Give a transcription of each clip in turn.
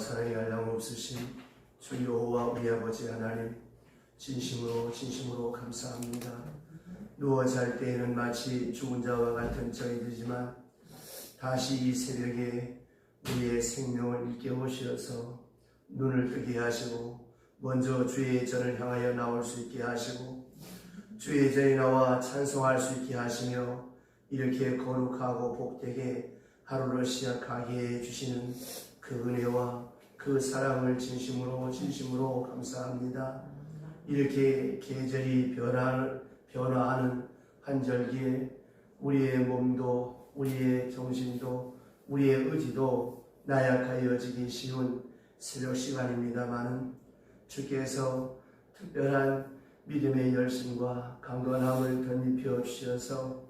사랑이 한량없으신 주 여호와 우리 아버지 하나님 진심으로 진심으로 감사합니다. 누워 잘 때에는 마치 죽은 자와 같은 정이 들지만 다시 이 새벽에 우리의 생명을 일깨우시어서 눈을 뜨게 하시고 먼저 주의 전을 향하여 나올 수 있게 하시고 주의 전에 나와 찬송할 수 있게 하시며 이렇게 거룩하고 복되게 하루를 시작하게 해주시는 그 은혜와 그 사랑을 진심으로 진심으로 감사합니다. 이렇게 계절이 변화, 변화하는 한절기에 우리의 몸도 우리의 정신도 우리의 의지도 나약하여지기 쉬운 새벽 시간입니다만은 주께서 특별한 믿음의 열심과 강건함을 덧입혀 주셔서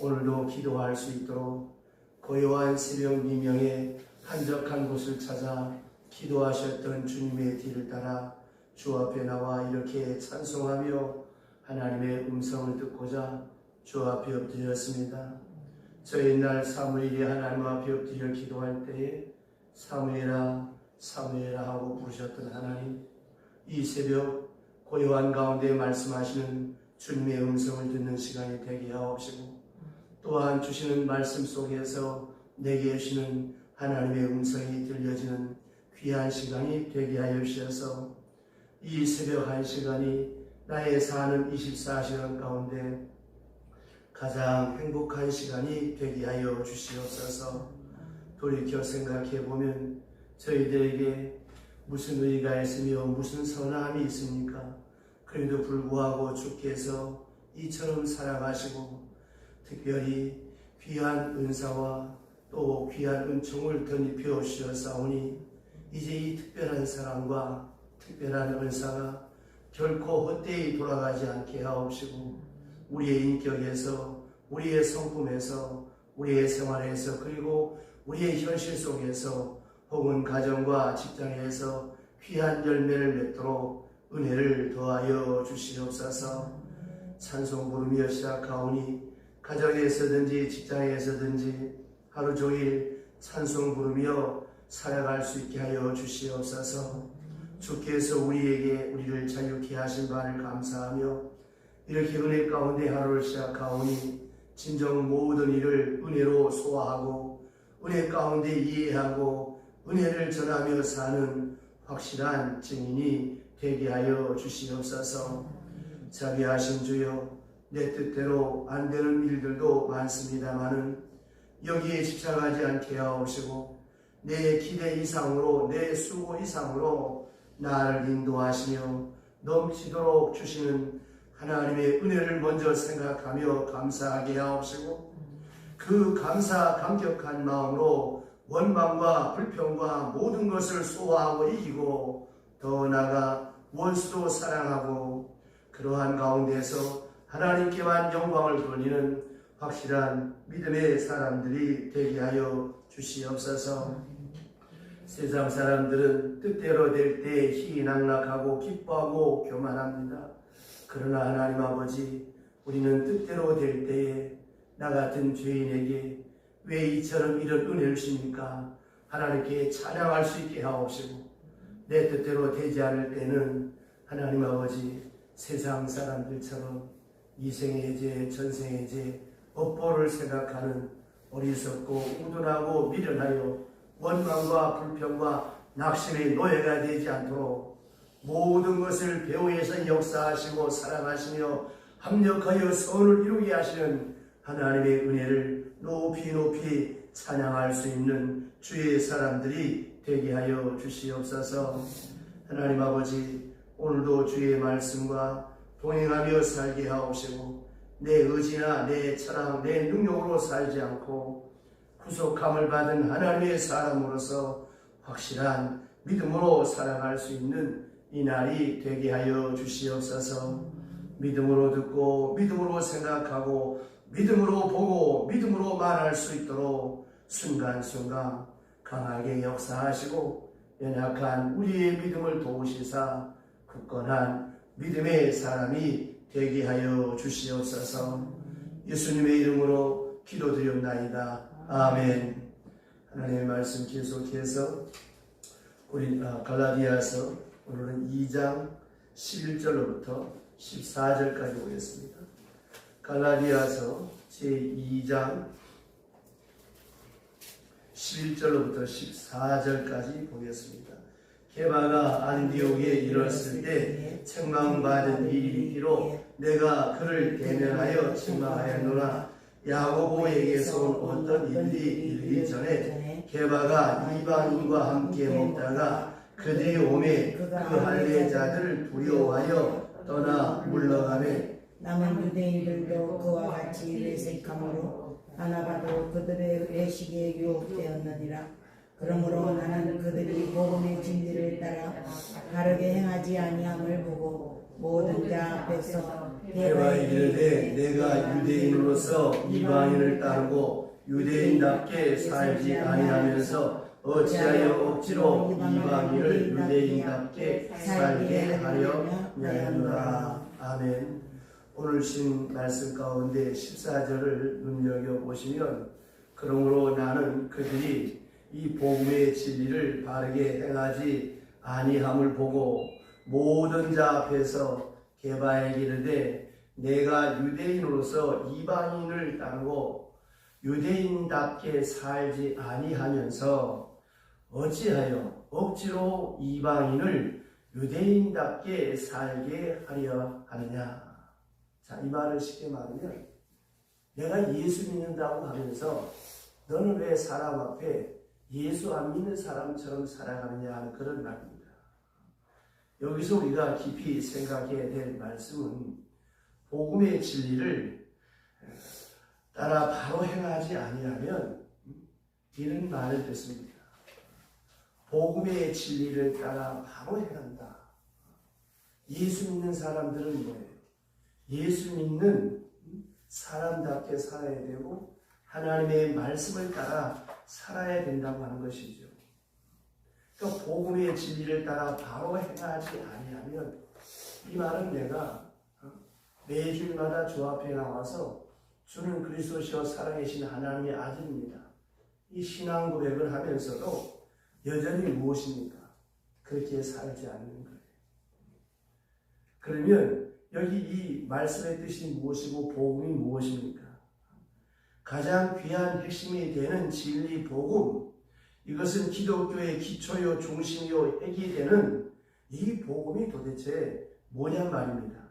오늘도 기도할 수 있도록 고요한 새벽 미명에 한적한 곳을 찾아 기도하셨던 주님의 뒤를 따라 주 앞에 나와 이렇게 찬송하며 하나님의 음성을 듣고자 주 앞에 엎드렸습니다. 저 옛날 사무엘이 하나님 앞에 엎드려 기도할 때에 사무엘아 사무엘아 하고 부르셨던 하나님 이 새벽 고요한 가운데 말씀하시는 주님의 음성을 듣는 시간이 되게 하옵시고 또한 주시는 말씀 속에서 내게 주시는 하나님의 음성이 들려지는 귀한 시간이 되게 하여 주셔서 이 새벽 한 시간이 나의 사는 24시간 가운데 가장 행복한 시간이 되게 하여 주시옵소서 돌이켜 생각해 보면 저희들에게 무슨 의의가 있으며 무슨 선함이 있습니까? 그래도 불구하고 주께서 이처럼 살아가시고 특별히 귀한 은사와 또 귀한 은총을 덧입혀 주셨사오니 이제 이 특별한 사랑과 특별한 은사가 결코 헛되이 돌아가지 않게 하옵시고 우리의 인격에서 우리의 성품에서 우리의 생활에서 그리고 우리의 현실 속에서 혹은 가정과 직장에서 귀한 열매를 맺도록 은혜를 더하여 주시옵소서. 찬송 부르며 시작하오니 가정에서든지 직장에서든지 하루 종일 찬송 부르며 살아갈 수 있게 하여 주시옵소서. 주께서 우리에게 우리를 자유케 하신 바를 감사하며 이렇게 은혜 가운데 하루를 시작하오니 진정 모든 일을 은혜로 소화하고 은혜 가운데 이해하고 은혜를 전하며 사는 확실한 증인이 되게 하여 주시옵소서. 자비하신 주여 내 뜻대로 안 되는 일들도 많습니다마는 여기에 집착하지 않게 하옵시고 내 기대 이상으로 내 수고 이상으로 나를 인도하시며 넘치도록 주시는 하나님의 은혜를 먼저 생각하며 감사하게 하옵시고 그 감사 감격한 마음으로 원망과 불평과 모든 것을 소화하고 이기고 더 나아가 원수도 사랑하고 그러한 가운데서 하나님께만 영광을 돌리는 확실한 믿음의 사람들이 되게 하여 주시옵소서. 세상 사람들은 뜻대로 될때 희낙락하고 기뻐하고 교만합니다. 그러나 하나님 아버지, 우리는 뜻대로 될 때에 나 같은 죄인에게 왜 이처럼 이런 은혜를 주십니까? 하나님께 찬양할 수 있게 하옵시고 내 뜻대로 되지 않을 때는 하나님 아버지 세상 사람들처럼 이생의 죄, 전생의 죄, 업보를 생각하는 어리석고 우둔하고 미련하여 원망과 불평과 낙심의 노예가 되지 않도록 모든 것을 배후에서 역사하시고 사랑하시며 합력하여 선을 이루게 하시는 하나님의 은혜를 높이 높이 찬양할 수 있는 주의 사람들이 되게 하여 주시옵소서. 하나님 아버지 오늘도 주의 말씀과 동행하며 살게 하옵시고 내 의지나 내 철학, 내 능력으로 살지 않고 구속함을 받은 하나님의 사람으로서 확실한 믿음으로 살아갈 수 있는 이 날이 되게 하여 주시옵소서 믿음으로 듣고 믿음으로 생각하고 믿음으로 보고 믿음으로 말할 수 있도록 순간순간 강하게 역사하시고 연약한 우리의 믿음을 도우시사 굳건한 믿음의 사람이 되게 하여 주시옵소서 예수님의 이름으로 기도드렸나이다. 아멘. 하나님의 말씀 계속해서 우리 아, 갈라디아서 오늘은 2장 11절로부터 14절까지 보겠습니다. 갈라디아서 제2장 11절로부터 14절까지 보겠습니다. 게바가 안디옥에 이르렀을 때 책망받은 일이 있기로 내가 그를 대면하여 책망하였노라 야고보에게서 온 어떤 일들이 일기 전에 게바가 이방인과 함께 먹다가 그들이 오매 그 할례자들을 두려워하여 떠나 물러가매 남은 유대인들도 그와 같이 외색함으로 하나가도 그들의 외식에 유혹되었느니라. 그러므로 나는 그들이 복음의 진리를 따라 바르게 행하지 아니함을 보고 모든 자 앞에서 게바 이르되 내가 유대인으로서 이방인을 따르고 유대인답게 살지 아니하면서 어찌하여 억지로 이방인을 유대인답게 살게 하려 하였노라 아멘. 오늘 신 말씀 가운데 14절을 눈여겨보시면 그러므로 나는 그들이 이 복음의 진리를 바르게 행하지 아니함을 보고 모든 자 앞에서 개바에게 이르되 내가 유대인으로서 이방인을 따르고 유대인답게 살지 아니하면서 어찌하여 억지로 이방인을 유대인답게 살게 하려 하느냐 자, 이 말을 쉽게 말하면 내가 예수 믿는다고 하면서 너는 왜 사람 앞에 예수 안 믿는 사람처럼 살아가느냐 하는 그런 말입니다. 여기서 우리가 깊이 생각해야 될 말씀은 복음의 진리를 따라 바로 행하지 아니하면 이런 말을 듣습니다. 복음의 진리를 따라 바로 행한다. 예수 믿는 사람들은 뭐예요? 예수 믿는 사람답게 살아야 되고 하나님의 말씀을 따라 살아야 된다고 하는 것이죠. 그러니까 복음의 진리를 따라 바로 행하지 아니하면 이 말은 내가 어, 매주일마다 주 앞에 나와서 주는 그리스도시와 살아계신 하나님의 아들입니다. 이 신앙 고백을 하면서도 여전히 무엇입니까? 그렇게 살지 않는 거예요. 그러면 여기 이 말씀의 뜻이 무엇이고 복음이 무엇입니까? 가장 귀한 핵심이 되는 진리 복음 이것은 기독교의 기초요 중심이요 핵이 되는 이 복음이 도대체 뭐냐 말입니다.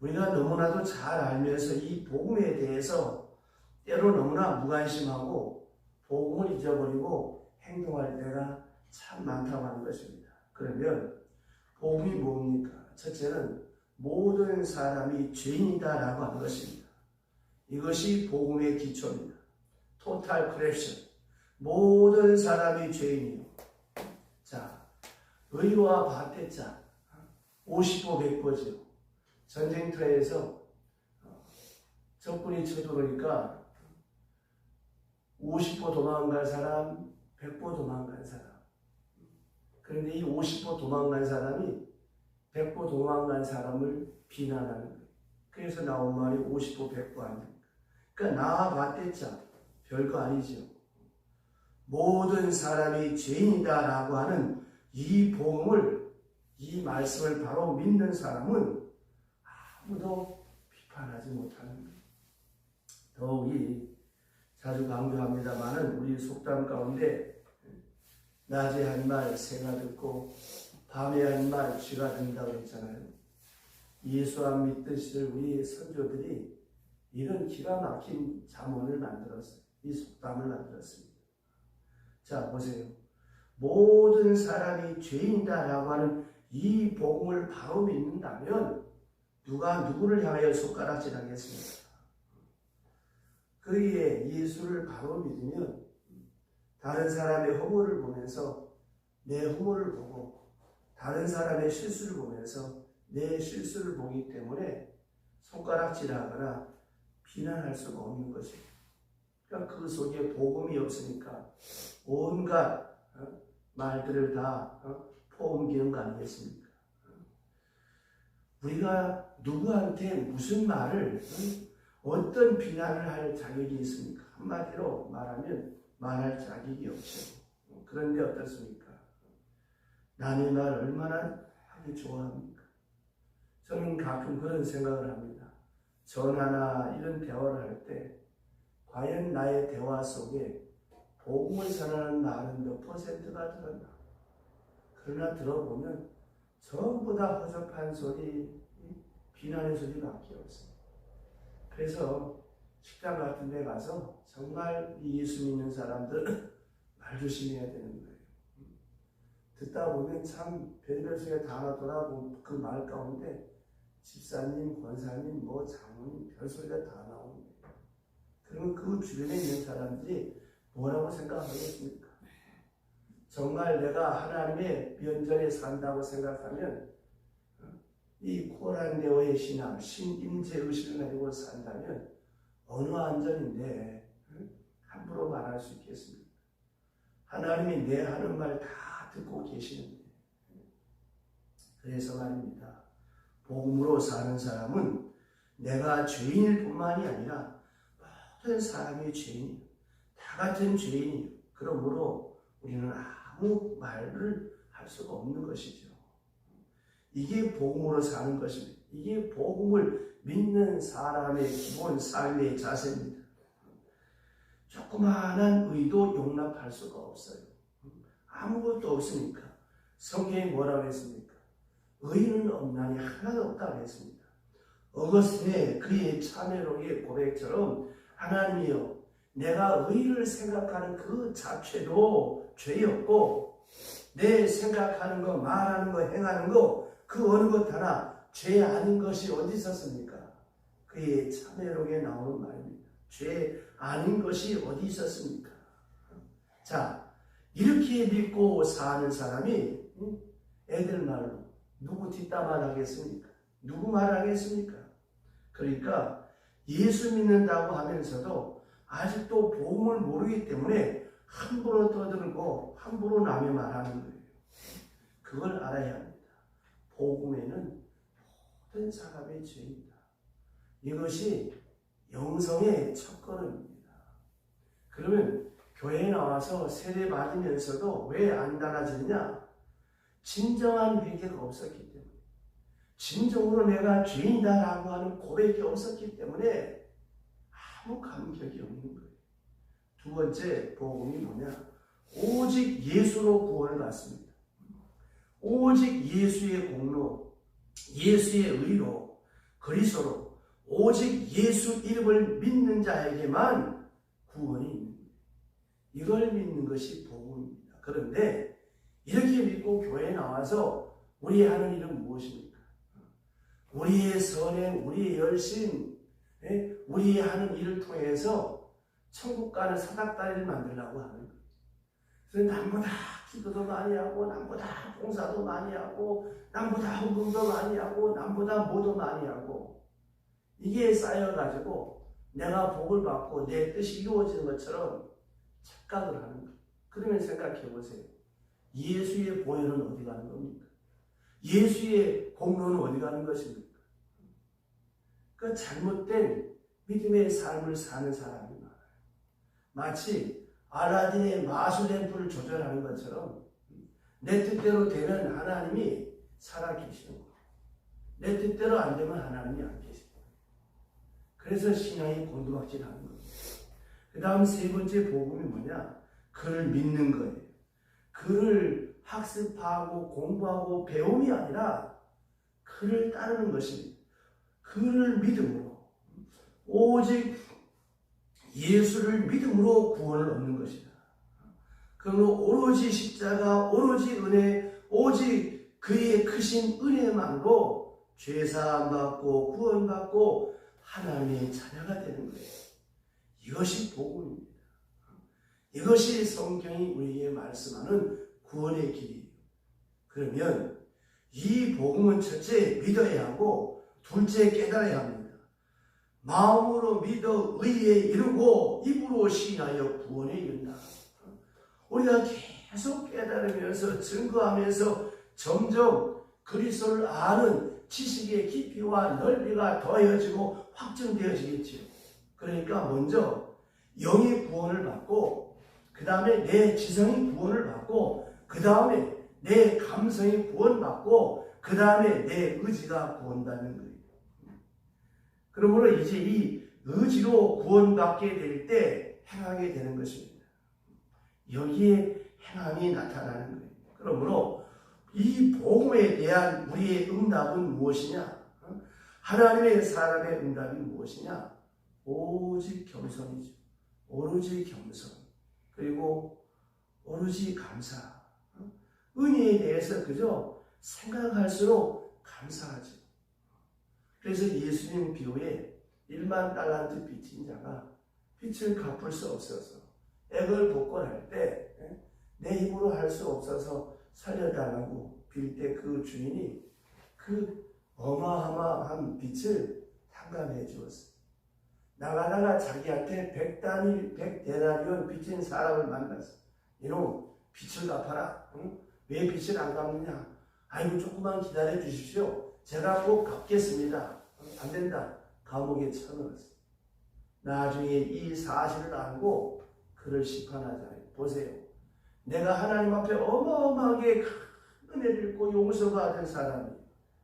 우리가 너무나도 잘 알면서 이 복음에 대해서 때로 너무나 무관심하고 복음을 잊어버리고 행동할 때가 참 많다고 하는 것입니다. 그러면 복음이 뭡니까? 첫째는 모든 사람이 죄인이다라고 하는 것입니다. 이것이 복음의 기초입니다. 토탈 크랩션. 모든 사람이 죄인이요. 자, 의와 반대자. 50보 100보죠. 전쟁터에서 어, 적군이 쳐들어오니까 50보 도망갈 사람, 100보 도망갈 사람. 그런데 이 50보 도망간 사람이 100보 도망간 사람을 비난하는 거예요. 그래서 나온 말이 50보 100보 아닙니까? 그러니까 나와 반대자 별거 아니죠. 모든 사람이 죄인이다라고 하는 이 복음을 이 말씀을 바로 믿는 사람은 아무도 비판하지 못하는 거예요. 더욱이 자주 강조합니다만은 우리 속담 가운데 낮에 한 말 새가 듣고 밤에 한 말 쥐가 된다고 했잖아요. 예수 안 믿듯이들 우리 선조들이 이런 기가 막힌 자문을 만들었어요. 이 속담을 만들었습니다. 자, 보세요. 모든 사람이 죄인다라고 하는 이 복음을 바로 믿는다면 누가 누구를 향하여 손가락질 하겠습니까? 그의 예수를 바로 믿으면 다른 사람의 허물을 보면서 내 허물을 보고 다른 사람의 실수를 보면서 내 실수를 보기 때문에 손가락질하거나 비난할 수가 없는 것입니다. 그러니까 그 속에 복음이 없으니까 온갖 어, 말들을 다 어, 포옮기는 거 아니겠습니까? 우리가 누구한테 무슨 말을 어, 어떤 비난을 할 자격이 있습니까? 한마디로 말하면 말할 자격이 없죠. 그런데 어떻습니까? 남의 말 얼마나 하기 좋아합니까? 저는 가끔 그런 생각을 합니다. 전화나 이런 대화를 할 때 과연 나의 대화 속에 복음을 전하는 말은 몇 퍼센트가 들었나? 그러나 들어보면 전부 다 허접한 소리, 비난의 소리밖에 없어요. 그래서 식당 같은 데 가서 정말 이 예수 믿는 사람들 말 조심해야 되는 거예요. 듣다 보면 참 별별 소리가 다 나더라고 그 말 가운데 집사님, 권사님, 뭐 장로님 별 소리가 다. 그러면 그 주변에 있는 사람들이 뭐라고 생각하겠습니까? 정말 내가 하나님의 면전에 산다고 생각하면 어, 이 코란데오의 신앙, 신임재 의식을 가지고 산다면 어느 안전인데 어, 함부로 말할 수 있겠습니까? 하나님이 내 하는 말 다 듣고 계시는데 그래서 말입니다. 복음으로 사는 사람은 내가 죄인일 뿐만이 아니라 모든 사람이 죄인이에요. 다 같은 죄인이에요. 그러므로 우리는 아무 말을 할 수가 없는 것이죠. 이게 복음으로 사는 것입니다. 이게 복음을 믿는 사람의 기본 삶의 자세입니다. 조그마한 의도 용납할 수가 없어요. 아무것도 없으니까. 성경이 뭐라고 했습니까? 의는 없나니 하나도 없다고 했습니다. 어거스틴의 그의 참회록의 고백처럼 하나님이여 내가 의를 생각하는 그 자체도 죄였고 내 생각하는 거 말하는 거 행하는 거 그 어느 것 하나 죄 아닌 것이 어디 있었습니까? 그의 참회록에 나오는 말입니다. 죄 아닌 것이 어디 있었습니까? 자 이렇게 믿고 사는 사람이 애들 말로 누구 뒷담화 하겠습니까? 누구 말하겠습니까? 그러니까 예수 믿는다고 하면서도 아직도 복음을 모르기 때문에 함부로 떠들고 함부로 남의 말하는 거예요. 그걸 알아야 합니다. 복음에는 모든 사람의 죄입니다. 이것이 영성의 첫 걸음입니다. 그러면 교회에 나와서 세례 받으면서도 왜 안 달라지느냐? 진정한 회개가 없었기 때문에 진정으로 내가 죄인다라고 하는 고백이 없었기 때문에 아무 감격이 없는 거예요. 두 번째 복음이 뭐냐? 오직 예수로 구원을 받습니다. 오직 예수의 공로, 예수의 의로, 그리스도로 오직 예수 이름을 믿는 자에게만 구원이 있는 거예요. 이걸 믿는 것이 복음입니다. 그런데 이렇게 믿고 교회에 나와서 우리 하는 일은 무엇입니까? 우리의 선행, 우리의 열심, 예? 우리 하는 일을 통해서 천국 가는 사닥다리를 만들려고 하는 거예요. 그래서 남보다 기도도 많이 하고, 남보다 봉사도 많이 하고, 남보다 헌금도 많이 하고, 남보다 뭐도 많이 하고, 이게 쌓여가지고 내가 복을 받고 내 뜻이 이루어지는 것처럼 착각을 하는 거예요. 그러면 생각해 보세요. 예수의 보혈은 어디 가는 겁니까? 예수의 공로는 어디 가는 것입니까? 그 잘못된 믿음의 삶을 사는 사람이 많아요. 마치 알라딘의 마술 램프를 조절하는 것처럼 내 뜻대로 되면 하나님이 살아 계시는 거예요. 내 뜻대로 안 되면 하나님이 안 계시는 거예요. 그래서 신앙이 곤두박질하는 거예요. 그 다음 세 번째 복음이 뭐냐? 그를 믿는 거예요. 그를 학습하고 공부하고 배움이 아니라 그를 따르는 것입니다. 그를 믿음으로 오직 예수를 믿음으로 구원을 얻는 것이다. 그러므로 오로지 십자가, 오로지 은혜, 오직 그의 크신 은혜만으로 죄사함 받고 구원 받고 하나님의 자녀가 되는 거예요. 이것이 복음입니다. 이것이 성경이 우리에게 말씀하는 구원의 길이에요. 그러면 이 복음은 첫째 믿어야 하고 둘째 깨달아야 합니다. 마음으로 믿어 의에 이르고 입으로 신하여 구원에 이른다. 우리가 계속 깨달으면서 증거하면서 점점 그리스도를 아는 지식의 깊이와 넓이가 더해지고 확증되어지겠지요. 그러니까 먼저 영의 구원을 받고 그 다음에 내 지성이 구원을 받고 그 다음에 내 감성이 구원받고 그 다음에 내 의지가 구원받는 거예요. 그러므로 이제 이 의지로 구원받게 될 때 행하게 되는 것입니다. 여기에 행함이 나타나는 거예요. 그러므로 이 복음에 대한 우리의 응답은 무엇이냐? 어? 하나님의 사람의 응답이 무엇이냐? 오직 겸손이죠. 오로지 겸손. 그리고 오로지 감사. 어? 은혜에 대해서 그저 생각할수록 감사하죠. 그래서 예수님 비유에 1만 달란트 빚진 자가 빚을 갚을 수 없어서 액을 복권할 때 내 힘으로 할 수 없어서 살려달라고 빌 때 그 주인이 그 어마어마한 빚을 탕감해 주었어요. 나가다가 자기한테 백단일, 백대나리온 빚진 사람을 만났어. 이놈, 빚을 갚아라. 응? 왜 빚을 안 갚느냐? 아이고, 조금만 기다려 주십시오. 제가 꼭 갚겠습니다. 안 된다. 감옥에 쳐넣었어. 나중에 이 사실을 알고 그를 심판하잖아요. 보세요. 내가 하나님 앞에 어마어마하게 큰 은혜를 입고 용서받은 사람이.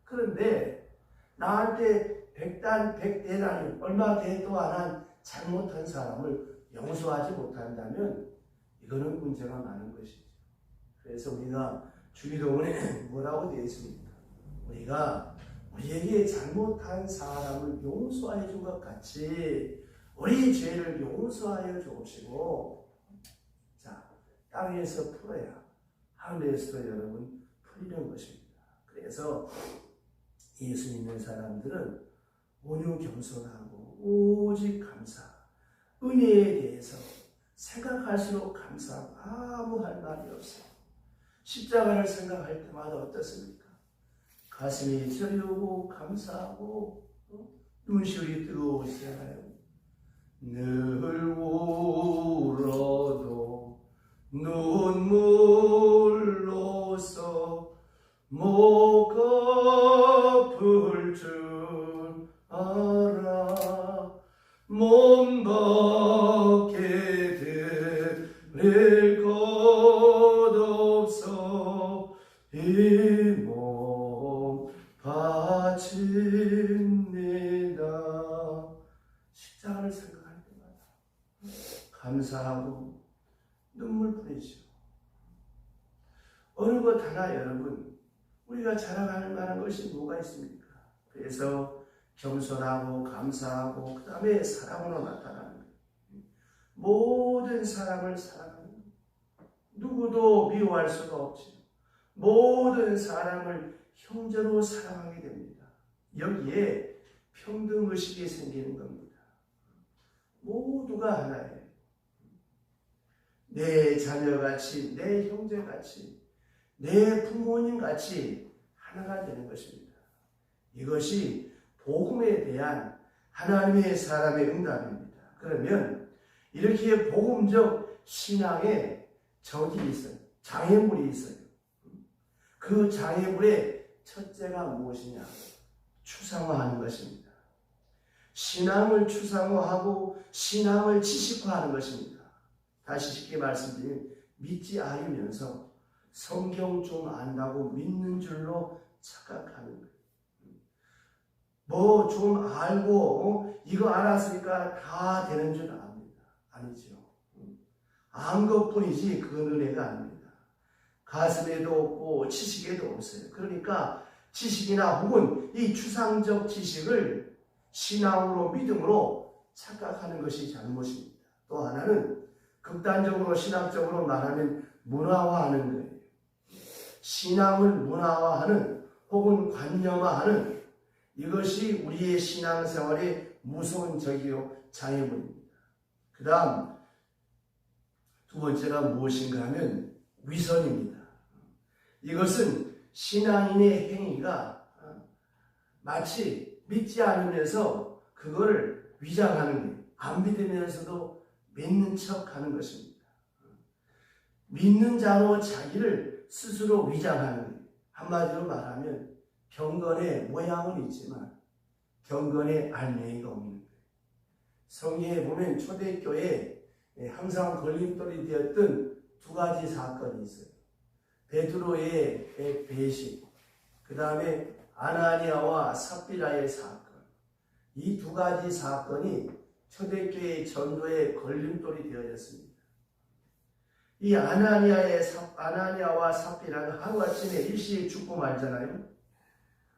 그런데 나한테 백단, 백대단이 얼마 대도 안 한 잘못한 사람을 용서하지 못한다면 이거는 문제가 많은 것이죠. 그래서 우리가 주기도문에 뭐라고 되어 있습니까? 우리가 우리에게 잘못한 사람을 용서해 준것 같이 우리 죄를 용서하여 주옵시고 자 땅에서 풀어야 하늘에서도 여러분 풀리는 것입니다. 그래서 예수 믿는 사람들은 온유 겸손하고 오직 감사 은혜에 대해서 생각할수록 감사하고 아무 할 말이 없어요. 십자가를 생각할 때마다 어떻습니까? 가슴이 저리오고 감사하고 어? 눈시울이 뜨거우시잖아요. 늘 울어 평등 의식이 생기는 겁니다. 모두가 하나예요. 내 자녀같이, 내 형제같이, 내 부모님같이 하나가 되는 것입니다. 이것이 복음에 대한 하나님의 사람의 응답입니다. 그러면 이렇게 복음적 신앙에 적이 있어요. 장애물이 있어요. 그 장애물의 첫째가 무엇이냐? 추상화하는 것입니다. 신앙을 추상화하고 신앙을 지식화하는 것입니다. 다시 쉽게 말씀드리면 믿지 않으면서 성경 좀 안다고 믿는 줄로 착각하는 거예요. 뭐 좀 알고 어? 이거 알았으니까 다 되는 줄 압니다. 아니죠. 안 것뿐이지 그건 은혜가 아닙니다. 가슴에도 없고 지식에도 없어요. 그러니까 지식이나 혹은 이 추상적 지식을 신앙으로 믿음으로 착각하는 것이 잘못입니다. 또 하나는 극단적으로 신학적으로 말하면 문화화하는 거예요. 신앙을 문화화하는 혹은 관념화하는 이것이 우리의 신앙생활의 무서운 적이요 장애물입니다. 그 다음 두 번째가 무엇인가 하면 위선입니다. 이것은 신앙인의 행위가 마치 믿지 않으면서 그거를 위장하는 거예요. 안 믿으면서도 믿는 척 하는 것입니다. 믿는 자로 자기를 스스로 위장하는 거예요. 한마디로 말하면 경건의 모양은 있지만 경건의 알맹이가 없는 거예요. 성경에 보면 초대교회에 항상 걸림돌이 되었던 두 가지 사건이 있어요. 베드로의 배신, 그 다음에 아나니아와 삽비라의 사건, 이 두 가지 사건이 초대교회 전도의 걸림돌이 되어졌습니다. 이 아나니아의 삽- 아나니아와 삽비라는 하루아침에 일시에 죽고 말잖아요.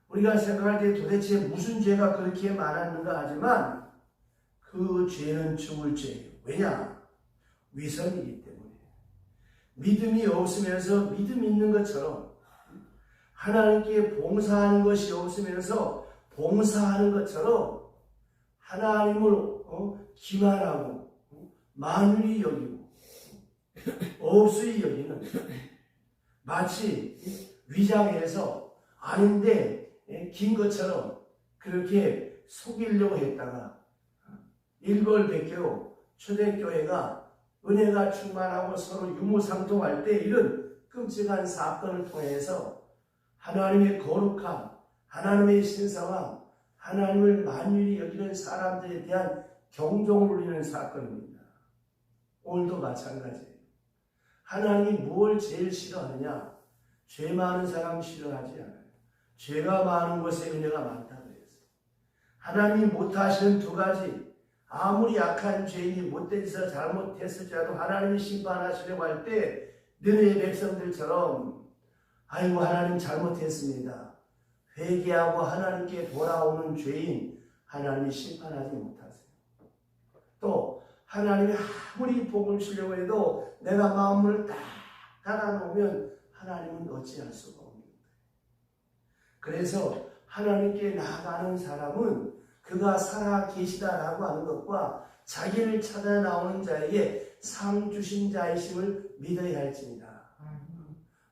우리가 생각할 때 도대체 무슨 죄가 그렇게 많았는가 하지만 그 죄는 죽을 죄예요. 왜냐? 위선이기 때문에. 믿음이 없으면서 믿음 있는 것처럼 하나님께 봉사하는 것이 없으면서 봉사하는 것처럼 하나님을 어, 기만하고 어, 만유히 여기고 없이 여기는 마치 위장해서 아닌데 예, 긴 것처럼 그렇게 속이려고 했다가 일벌백계로 초대교회가 은혜가 충만하고 서로 유무상통할 때 이런 끔찍한 사건을 통해서 하나님의 거룩함, 하나님의 신성함, 하나님을 만유히 여기는 사람들에 대한 경종을 울리는 사건입니다. 오늘도 마찬가지예요. 하나님이 뭘 제일 싫어하느냐? 죄 많은 사람 싫어하지 않아요. 죄가 많은 곳에 은혜가 많다고 그랬어요. 하나님이 못하시는 두 가지, 아무리 약한 죄인이 짓을 잘못했을지라도 하나님이 심판하시려고 할 때 너네 백성들처럼 아이고 하나님 잘못했습니다. 회개하고 하나님께 돌아오는 죄인 하나님이 심판하지 못하세요. 또 하나님이 아무리 복을 주려고 해도 내가 마음을 딱 닫아놓으면 하나님은 어찌할 수가 없는 거예요. 그래서 하나님께 나아가는 사람은 그가 살아 계시다라고 하는 것과 자기를 찾아 나오는 자에게 상 주신 자이심을 믿어야 할지니라.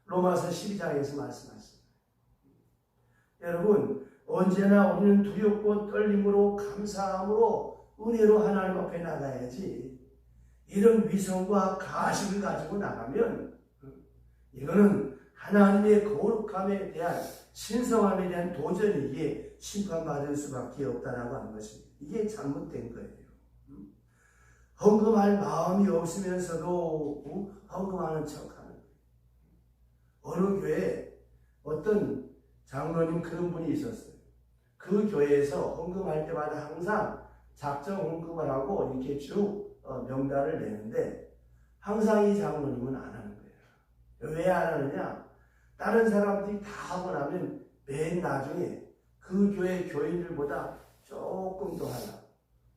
로마서 12장에서 말씀하십니다. 여러분, 언제나 우리는 두렵고 떨림으로 감사함으로 은혜로 하나님 앞에 나가야지. 이런 위성과 가식을 가지고 나가면 이거는 하나님의 거룩함에 대한 신성함에 대한 도전이기에 심판받을 수밖에 없다라고 하는 것입니다. 이게 잘못된 거예요. 헌금할 마음이 없으면서도 헌금하는 척하는 거예요. 어느 교회에 어떤 장로님 그런 분이 있었어요. 그 교회에서 헌금할 때마다 항상 작정 헌금을 하고 이렇게 쭉 어, 명단을 내는데 항상 이 장로님은 안 하는 거예요. 왜 안 하느냐? 다른 사람들이 다 하고 나면 맨 나중에 그 교회 교인들보다 조금 더 하나.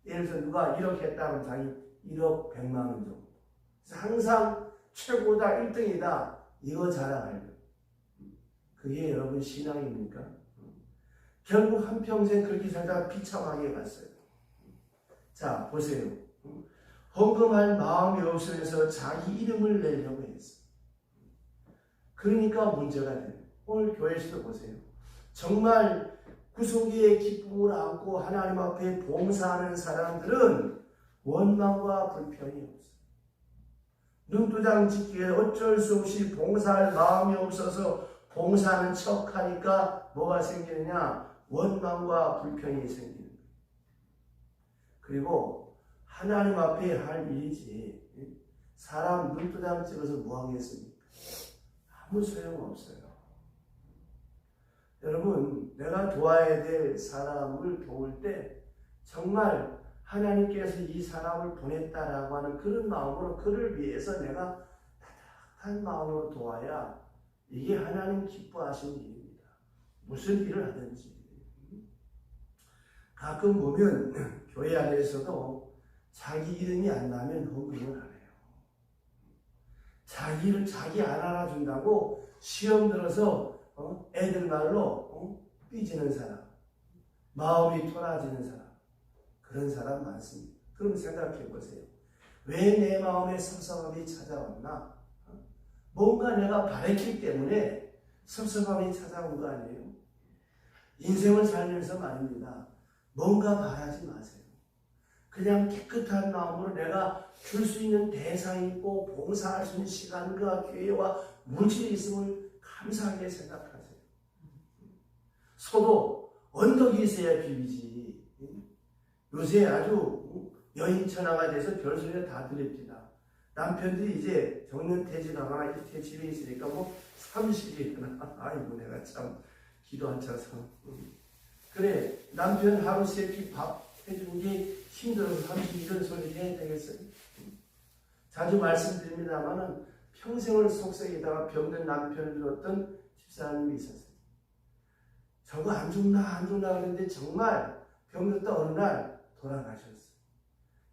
예를 들어서 누가 1억 했다면 자기 1억 100만 원 정도. 항상 최고다, 1등이다. 이거 자랑하려고. 그게 여러분 신앙입니까? 결국 한평생 그렇게 살다가 비참하게 갔어요. 자, 보세요. 헌금할 마음이 없으면서 자기 이름을 내려고 했어요. 그러니까 문제가 돼요. 오늘 교회에서도 보세요. 정말 구속의 기쁨을 안고 하나님 앞에 봉사하는 사람들은 원망과 불평이 없어요. 눈두장 짓기에 어쩔 수 없이 봉사할 마음이 없어서 봉사하는 척 하니까 뭐가 생기느냐? 원망과 불평이 생기는 거예요. 그리고 하나님 앞에 할 일이지. 사람 눈두장 찍어서 뭐 하겠습니까? 아무 소용없어요. 여러분, 내가 도와야 될 사람을 도울 때 정말 하나님께서 이 사람을 보냈다라고 하는 그런 마음으로 그를 위해서 내가 따뜻한 마음으로 도와야 이게 하나님 기뻐하시는 일입니다. 무슨 일을 하든지. 가끔 보면 교회 안에서도 자기 이름이 안 나면 헌금을 안 해요. 자기를 자기 안 알아준다고 시험 들어서 어? 애들 말로 어? 삐지는 사람, 마음이 토라지는 사람, 그런 사람 많습니다. 그럼 생각해 보세요. 왜 내 마음에 섭섭함이 찾아왔나? 어? 뭔가 내가 바랬기 때문에 섭섭함이 찾아온 거 아니에요? 인생을 살면서 말입니다. 뭔가 바라지 마세요. 그냥 깨끗한 마음으로 내가 줄 수 있는 대상이 있고 봉사할 수 있는 시간과 기회와 물질이 있음을 감사하게 생각하세요. 소도 언덕이 있어야 비비지. 요새 아주 여인천하가 돼서 별소리가 다 들립니다. 남편들이 이제 정년 퇴직하거나 이렇게 집에 있으니까 뭐 30일이나 아이고 내가 참 기도 안 차서 음. 그래 남편 하루 세끼 밥 해주는 게 힘들어서 30일은 소리 해야 되겠어요 음. 자주 말씀드립니다마는 평생을 속썩이다가 병든 남편을 들었던 집사님이 있었어요 저거 안 죽나 안 죽나 그랬는데 정말 병들다 어느 날 돌아가셨어요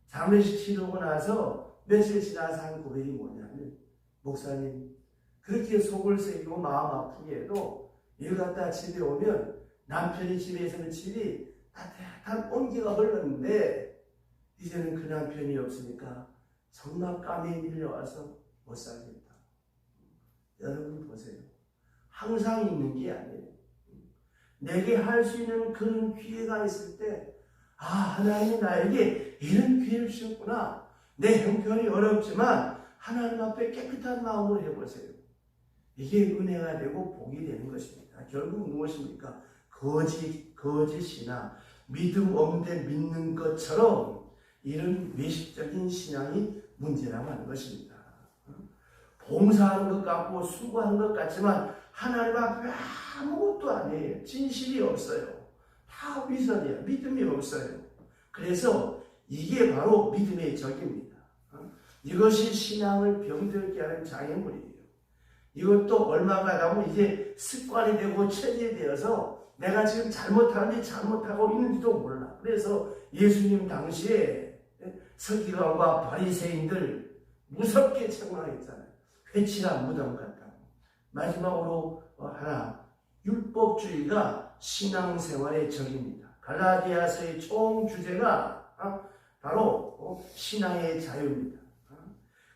장례식 치르고 나서 며칠 지나서 한 고백이 뭐냐면 목사님 그렇게 속을 새기고 마음 아프게 해도 일 갔다 집에 오면 남편이 집에 있으면 집이 따뜻한 온기가 흘렀는데 이제는 그 남편이 없으니까 정말 깜이 밀려와서 못 살겠다. 여러분 보세요. 항상 있는 게 아니에요. 내게 할 수 있는 그런 기회가 있을 때, 아, 하나님이 나에게 이런 기회를 주셨구나. 내 형편이 어렵지만 하나님 앞에 깨끗한 마음으로 해보세요. 이게 은혜가 되고 복이 되는 것입니다. 결국 무엇입니까? 거짓, 거짓이나 믿음 없는데 믿는 것처럼 이런 외식적인 신앙이 문제라고 하는 것입니다. 봉사하는 것 같고 수고하는 것 같지만 하나님 앞에 아무것도 아니에요. 진실이 없어요. 다 위선이에요. 믿음이 없어요. 그래서 이게 바로 믿음의 적입니다. 어? 이것이 신앙을 병들게 하는 장애물이에요. 이것도 얼마 가다면 이제 습관이 되고 체질되어서 내가 지금 잘못하는지 잘못하고 있는지도 몰라. 그래서 예수님 당시에 서기관과 바리새인들 무섭게 책망했잖아요. 회칠한 무덤 같다고. 마지막으로 하나 율법주의가 신앙생활의 적입니다. 갈라디아서의 총 주제가 어, 바로 어, 신앙의 자유입니다. 어?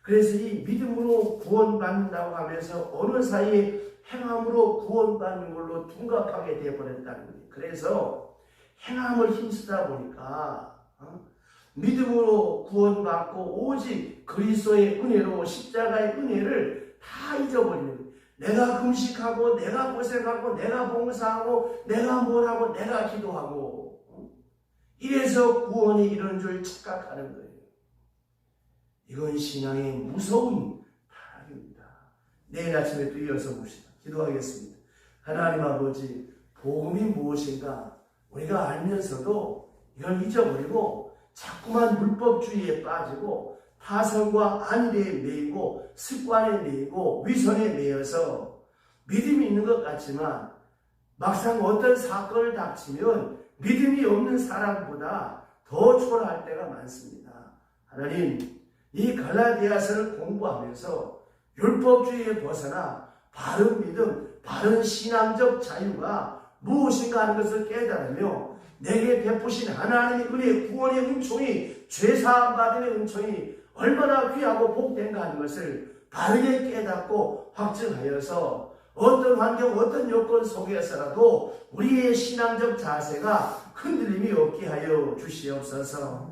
그래서 이 믿음으로 구원받는다고 하면서 어느 사이에 행함으로 구원받는 걸로 둔갑하게 되어버렸다는 거예요. 그래서 행함을 힘쓰다 보니까 믿음으로 구원받고 오직 그리스도의 은혜로 십자가의 은혜를 다 잊어버리는 거예요. 내가 금식하고 내가 고생하고 내가 봉사하고 내가 뭘 하고 내가 기도하고 이래서 구원이 이런 줄 착각하는 거예요. 이건 신앙의 무서운 타락입니다. 내일 아침에 또 이어서 봅시다. 기도하겠습니다. 하나님 아버지 복음이 무엇인가 우리가 알면서도 이걸 잊어버리고 자꾸만 율법주의에 빠지고 타성과 안일에 매이고 습관에 매이고 위선에 매여서 믿음이 있는 것 같지만 막상 어떤 사건을 닥치면 믿음이 없는 사람보다 더 초라할 때가 많습니다. 하나님, 이 갈라디아서를 공부하면서 율법주의에 벗어나 바른 믿음, 바른 신앙적 자유가 무엇인가 하는 것을 깨달으며 내게 베푸신 하나님의 은혜, 구원의 은총이 죄사함 받음의 은총이 얼마나 귀하고 복된가 하는 것을 바르게 깨닫고 확증하여서 어떤 환경, 어떤 여건 속에서라도 우리의 신앙적 자세가 흔들림이 없게 하여 주시옵소서.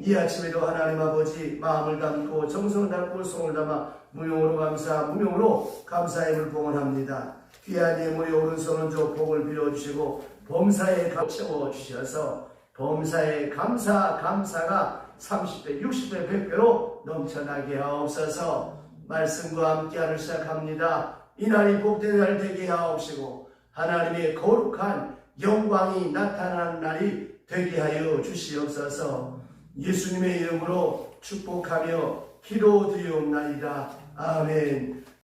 이 아침에도 하나님 아버지 마음을 담고 정성을 담고 손을 담아 무용으로 감사, 무용으로 감사의 봉헌합니다. 귀한 예물의 오른손은 저 복을 빌어주시고 범사에 채워 주셔서 범사에 감사, 감사가 30배, 60배, 100배로 넘쳐나게 하옵소서 말씀과 함께하는 시작합니다. 이날이 복된 날 되게 하옵시고 하나님의 거룩한 영광이 나타나는 날이 되게 하여 주시옵소서 예수님의 이름으로 축복하며 기도드리옵나이다. 아멘